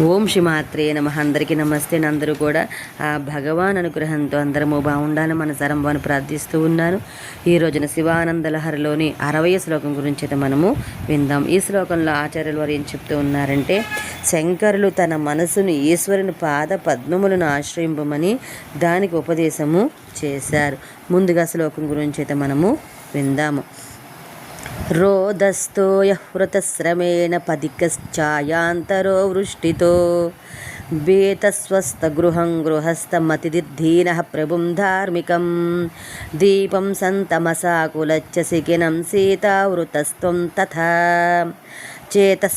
ఓం శ్రీమాత్రే నమ. అందరికీ నమస్తే. అందరూ కూడా ఆ భగవాన్ అనుగ్రహంతో అందరము బాగుండాలని మన సరంభాను ప్రార్థిస్తూ ఉన్నాను ఈ రోజున శివానంద లహరిలోని అరవై శ్లోకం గురించి అయితే మనము విందాం. ఈ శ్లోకంలో ఆచార్యులు వారు ఏం చెప్తూ ఉన్నారంటే శంకరులు తన మనసును ఈశ్వరుని పాద పద్మములను ఆశ్రయింపమని దానికి ఉపదేశము చేశారు. ముందుగా శ్లోకం గురించి అయితే మనము విందాము. రోదస్తో యహృతశ్రమేణ పదికశ్చాయాంతరో వృష్టితో. బేతస్వస్థగృహం గృహస్థమతిదిర్ధీన ప్రభుం ధార్మికం. దీపం సంతమసాకులచ్చ శిఖినం సీతావృతస్త్వం తథా. చేతः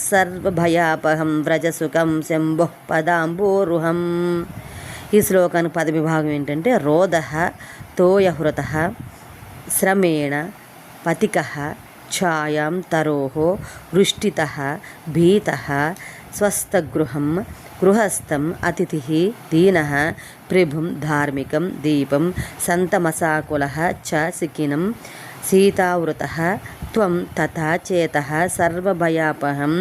వ్రజసుఖం శంభుః పదాంబోరుహం. ఈ శ్లోకానికి పద విభాగం ఏంటంటే రోద తోయహృత శ్రమేణ పతిక ఛాయాం తరోః వృష్టితः భీతः స్వస్థగృహం గృహస్థం అతిథి దీనः ప్రభుం ధార్మికం దీపం సంతమసాకులः చ సికినం సీతావృతः త్వం తథా చేతः సర్వభయాపహం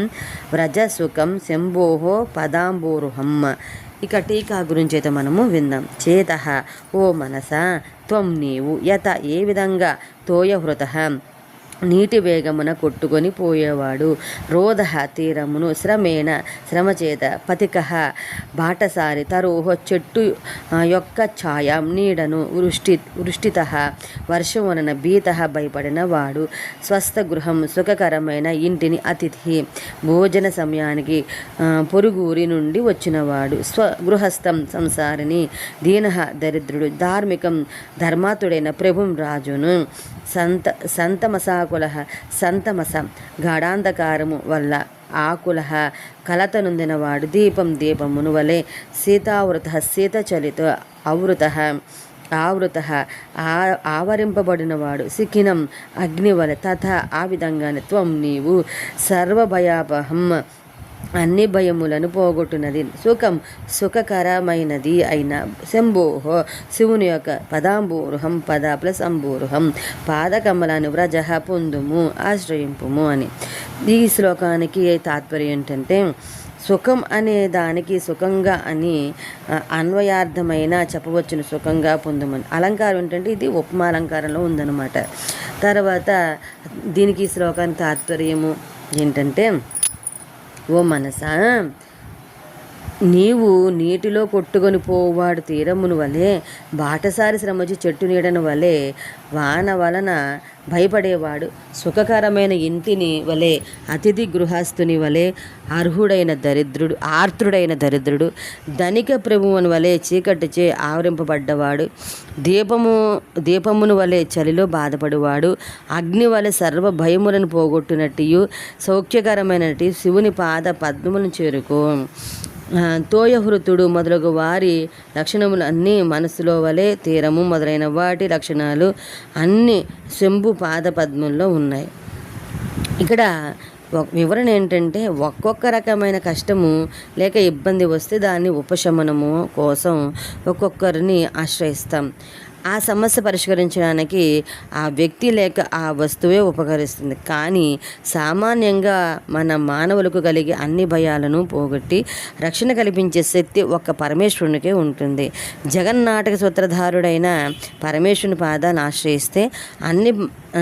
వ్రజసుఖం శంభోః పదాంబోరుహం. ఇక టీకా గురించి అయితే మనము విందాం. చేత ఓ మనస? త్వం నీవు యత ఏ విధంగా? తోయహృత నీటి వేగమున కొట్టుకొని పోయేవాడు. రోధ తీరమును శ్రమేణ శ్రమచేత పతిక బాటసారి తరోహ చెట్టు యొక్క ఛాయ నీడను వృష్టి వృష్టిత వర్షం భీత భయపడిన వాడు స్వస్థ గృహం సుఖకరమైన ఇంటిని అతిథి. భోజన సమయానికి పొరుగురి నుండి వచ్చినవాడు. స్వ గృహస్థం సంసారిని దీన దరిద్రుడు. ధార్మికం ధర్మాతుడైన ప్రభుం రాజును సంత సంతమసాకుల సంతమసం. గాఢాంధకారము వల్ల ఆకుల కలత నొందినవాడు దీపం దీపమును వలె సీతావృత సీతచలిత అవృత ఆవృత ఆవరింపబడినవాడు సిఖినం అగ్నివల తథ ఆ విధంగానే త్వం నీవు సర్వభయాపహం అన్ని భయములను పోగొట్టునది. సుఖం సుఖకరమైనది అయిన శంభోహ శివుని యొక్క పదాంబూరుహం పద ప్లస్ అంబూరుహం. పాదకమలను వ్రజ పొందుము ఆశ్రయింపుము అని. ఈ శ్లోకానికి తాత్పర్యం ఏంటంటే సుఖం అనే దానికి సుఖంగా అని అన్వయార్థమైన చెప్పవచ్చును సుఖంగా పొందమని. అలంకారం ఏంటంటే ఇది ఉపమా అలంకారంలో ఉందన్నమాట. తర్వాత దీనికి శ్లోకానికి తాత్పర్యము ఏంటంటే ఓ మనసా? నీవు నీటిలో కొట్టుకొని పోవాడు తీరమును వలె బాటసారి శ్రమచి చెట్టు నీడను వలె వాన వలన భయపడేవాడు సుఖకరమైన ఇంటిని వలె అతిథి గృహస్థుని వలె అర్హుడైన దరిద్రుడు ఆర్ద్రుడైన దరిద్రుడు ధనిక ప్రభువుని వలె చీకటిచే ఆవరింపబడ్డవాడు దీపము దీపమును వలె చలిలో బాధపడువాడు అగ్ని వలె సర్వ భయములను పోగొట్టునట్టు సౌఖ్యకరమైనటి శివుని పాద పద్మములను చేరుకో. తోయహృతుడు మొదలగు వారి లక్షణములు అన్నీ మనసులో వలె తీరము మొదలైన వాటి లక్షణాలు అన్ని శంభు పాద పద్మంలో ఉన్నాయి. ఇక్కడ వివరణ ఏంటంటే ఒక్కొక్క రకమైన కష్టము లేక ఇబ్బంది వస్తే దాన్ని ఉపశమనము కోసం ఒక్కొక్కరిని ఆశ్రయిస్తాం. ఆ సమస్య పరిష్కరించడానికి ఆ వ్యక్తి లేక ఆ వస్తువే ఉపకరిస్తుంది. కానీ సామాన్యంగా మన మానవులకు కలిగే అన్ని భయాలను పోగొట్టి రక్షణ కల్పించే శక్తి ఒక్క పరమేశ్వరునికే ఉంటుంది. జగన్నాటక సూత్రధారుడైన పరమేశ్వరుని పాదాన్ని ఆశ్రయిస్తే అన్ని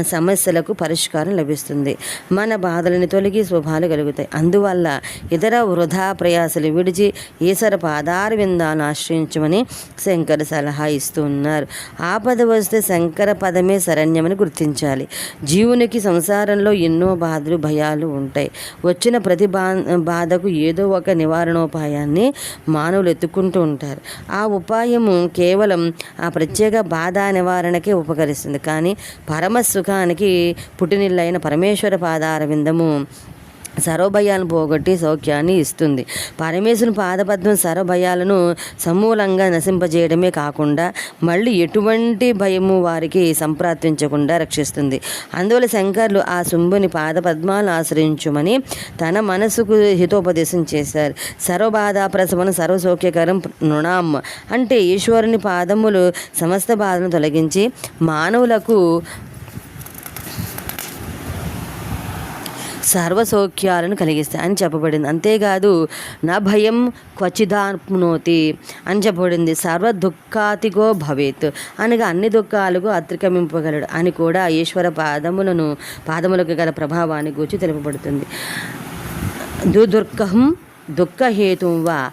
సమస్యలకు పరిష్కారం లభిస్తుంది. మన బాధలను తొలగి శుభాలు కలుగుతాయి. అందువల్ల ఇతర వృధా ప్రయాసలు విడిచి ఈశ్వర పాదార విందాన్ని ఆశ్రయించమని శంకర్ సలహా ఇస్తున్నారు ఆపద వస్తే శంకర పదమే శరణ్యమని గుర్తించాలి. జీవునికి సంసారంలో ఎన్నో బాధలు భయాలు ఉంటాయి. వచ్చిన ప్రతి బా బాధకు ఏదో ఒక నివారణోపాయాన్ని మానవులు ఎత్తుకుంటూ ఉంటారు. ఆ ఉపాయము కేవలం ఆ ప్రత్యేక బాధ నివారణకే ఉపకరిస్తుంది. కానీ పరమ సుఖానికి పుట్టినిల్లైన పరమేశ్వర పాదారవిందము సర్వభయాలను పోగొట్టి సౌఖ్యాన్ని ఇస్తుంది. పరమేశ్వరుని పాదపద్మం సర్వభయాలను సమూలంగా నశింపజేయడమే కాకుండా మళ్ళీ ఎటువంటి భయము వారికి సంప్రాప్తించకుండా రక్షిస్తుంది. అందువల్ల శంకర్లు ఆ శుంభుని పాదపద్మాలను ఆశ్రయించుమని తన మనసుకు హితోపదేశం చేశారు. సర్వబాధ ప్రసవన సర్వసౌఖ్యకరం నృణాం అంటే ఈశ్వరుని పాదములు సమస్త బాధను తొలగించి మానవులకు సర్వసౌఖ్యాలను కలిగిస్తాయి అని చెప్పబడింది. అంతేకాదు నా భయం క్వచిదాప్నోతి అని చెప్పబడింది. సర్వ దుఃఖాతిగో భవేత్ అనగా అన్ని దుఃఖాలకు అతిక్రమింపగలడు అని కూడా ఈశ్వర పాదములను పాదములకు గల ప్రభావాన్ని గూర్చి తెలుపబడుతుంది. దుదుర్గహం దుఃఖహేతుం వా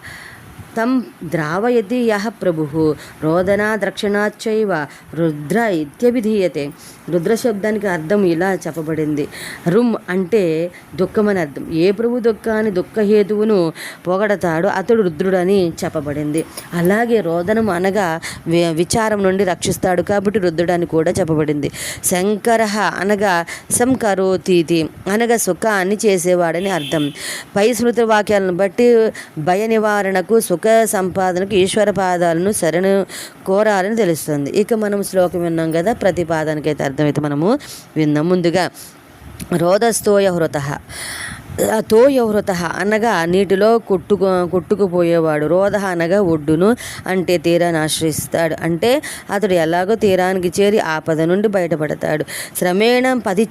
తం ద్రావయతి యహ ప్రభు రోదనా ద్రక్షణాచ్చైవ రుద్ర ఇత్యభిధీయతే రుద్ర శబ్దానికి అర్థం ఇలా చెప్పబడింది. రుమ్ అంటే దుఃఖమని అర్థం ఏ ప్రభు దుఃఖాన్ని దుఃఖహేతువును పొగడతాడో అతడు రుద్రుడని చెప్పబడింది. అలాగే రోదనం అనగా వి- విచారం నుండి రక్షిస్తాడు కాబట్టి రుద్రుడని కూడా చెప్పబడింది. శంకర అనగా సంకరోతీతి అనగా సుఖాన్ని చేసేవాడని అర్థం. పై స్మృతి వాక్యాలను బట్టి భయ నివారణకు సుఖ సంపాదనకు ఈశ్వర పాదాలను శరణు కోరాలని తెలుస్తుంది. ఇక మనం శ్లోకం విన్నాం కదా ప్రతి పాదానికైతే అర్థమైతే మనము విన్నాం. ముందుగా రోదస్తోయ హృత తోయ అనగా నీటిలో కొట్టుకు కొట్టుకుపోయేవాడు. రోధ అనగా ఒడ్డును అంటే తీరాన్ని ఆశ్రయిస్తాడు. అంటే అతడు ఎలాగో తీరానికి చేరి ఆపద నుండి బయటపడతాడు. శ్రమేణ పది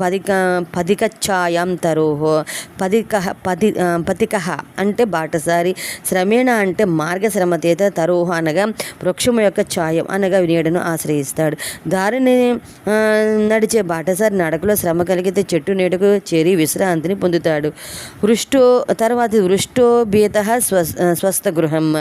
పదిక పదికఛాయం తరోహో. పదిక పది పతిక అంటే బాటసారి. శ్రమేణ అంటే మార్గశ్రమతేత తరోహ అనగా వృక్షము యొక్క ఛాయం అనగా నీడను ఆశ్రయిస్తాడు. దారిని నడిచే బాటసారి నడకలో శ్రమ కలిగితే చెట్టు నీడకు చేరి విశ్రాంతిని పొందుతాడు. వృష్టో తర్వాత వృష్టో బీత స్వ స్వస్థ గృహం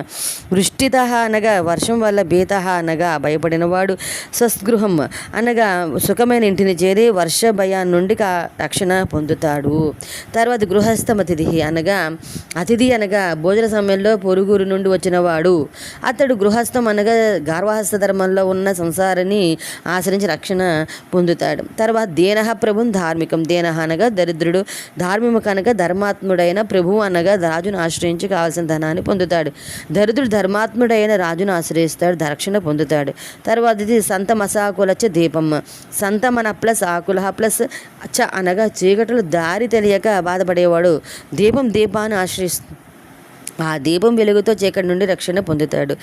వృష్టిత అనగా వర్షం వల్ల బీత అనగా భయపడినవాడు స్వస్థగృహం. అనగా సుఖమైన ఇంటిని చేరి వర్ష భయాన్ని నుండి కా రక్షణ పొందుతాడు. తర్వాత గృహస్థం అతిథి అనగా అతిథి అనగా భోజన సమయంలో పొరుగురు నుండి వచ్చినవాడు. అతడు గృహస్థం అనగా గార్వహస్థ ధర్మంలో ఉన్న సంసారాన్ని ఆశ్రయించి రక్షణ పొందుతాడు. తర్వాత దేనహ ప్రభుం ధార్మికం. దేనహ అనగా దరిద్రుడు. ధార్మిక కనుక ధర్మాత్ముడైన ప్రభువు అనగా రాజును ఆశ్రయించి కావాల్సిన ధనాన్ని పొందుతాడు. దరిద్రుడు ధర్మాత్ముడైన రాజును ఆశ్రయిస్తాడు దక్షిణ పొందుతాడు. తర్వాత ఇది సంత మసాకులచ్చ దీపం. సంతమన ప్లస్ ఆకుల ప్లస్ చ అనగా చీకటిలో దారి తెలియక బాధపడేవాడు. దీపం దీపాన్ని ఆశ్రయిస్తుంది ఆ దీపం వెలుగుతో చీకటి నుండి రక్షణ పొందుతాడు.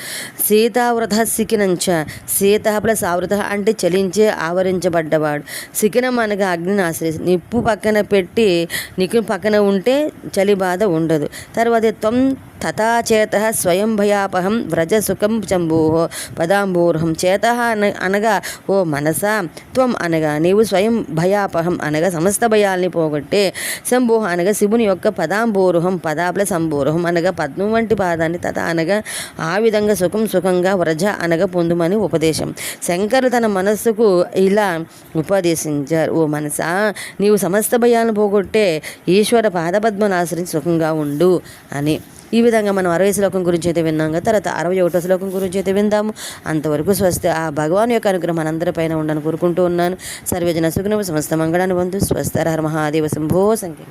సీతావృత సికినంచ సీత ప్లస్ ఆవృత అంటే చలించే ఆవరించబడ్డవాడు. సికినం అనగా అగ్నిని ఆశ్రయిస్తుంది నిప్పు పక్కన పెట్టి నిక్కు పక్కన ఉంటే చలి బాధ ఉండదు. తర్వాత తొం తథాచేత స్వయం భయాపహం వ్రజ సుఖం చంభూ పదాంబూర్హం చేత అన అనగా ఓ మనసా త్వం అనగా నీవు స్వయం భయాపహం అనగా సమస్త భయాల్ని పోగొట్టే. శంభూహ అనగా శివుని యొక్క పదాంబూరుహం పదాప్ల సంబూరుహం అనగా పద్మం వంటి పాదాన్ని తథ అనగా ఆ విధంగా సుఖం సుఖంగా వ్రజ అనగా పొందుమని ఉపదేశం. శంకరు తన మనస్సుకు ఇలా ఉపదేశించారు. ఓ మనసా నీవు సమస్త భయాలను పోగొట్టే ఈశ్వర పాదపద్మను ఆశ్రయించి సుఖంగా ఉండు అని. ఈ విధంగా మనం అరవై శ్లోకం గురించి అయితే విన్నాం కదా తర్వాత అరవై ఒకటో శ్లోకం గురించి అయితే విందాము. అంతవరకు స్వస్తి ఆ భగవాన్ యొక్క అనుగ్రహం మనందరిపైన ఉండని కోరుకుంటూ ఉన్నాను. సర్వజన సుఖనము సమస్త మంగళాన్ని వంతు స్వస్థర హర మహాదేవ శంభో సంఖ్య.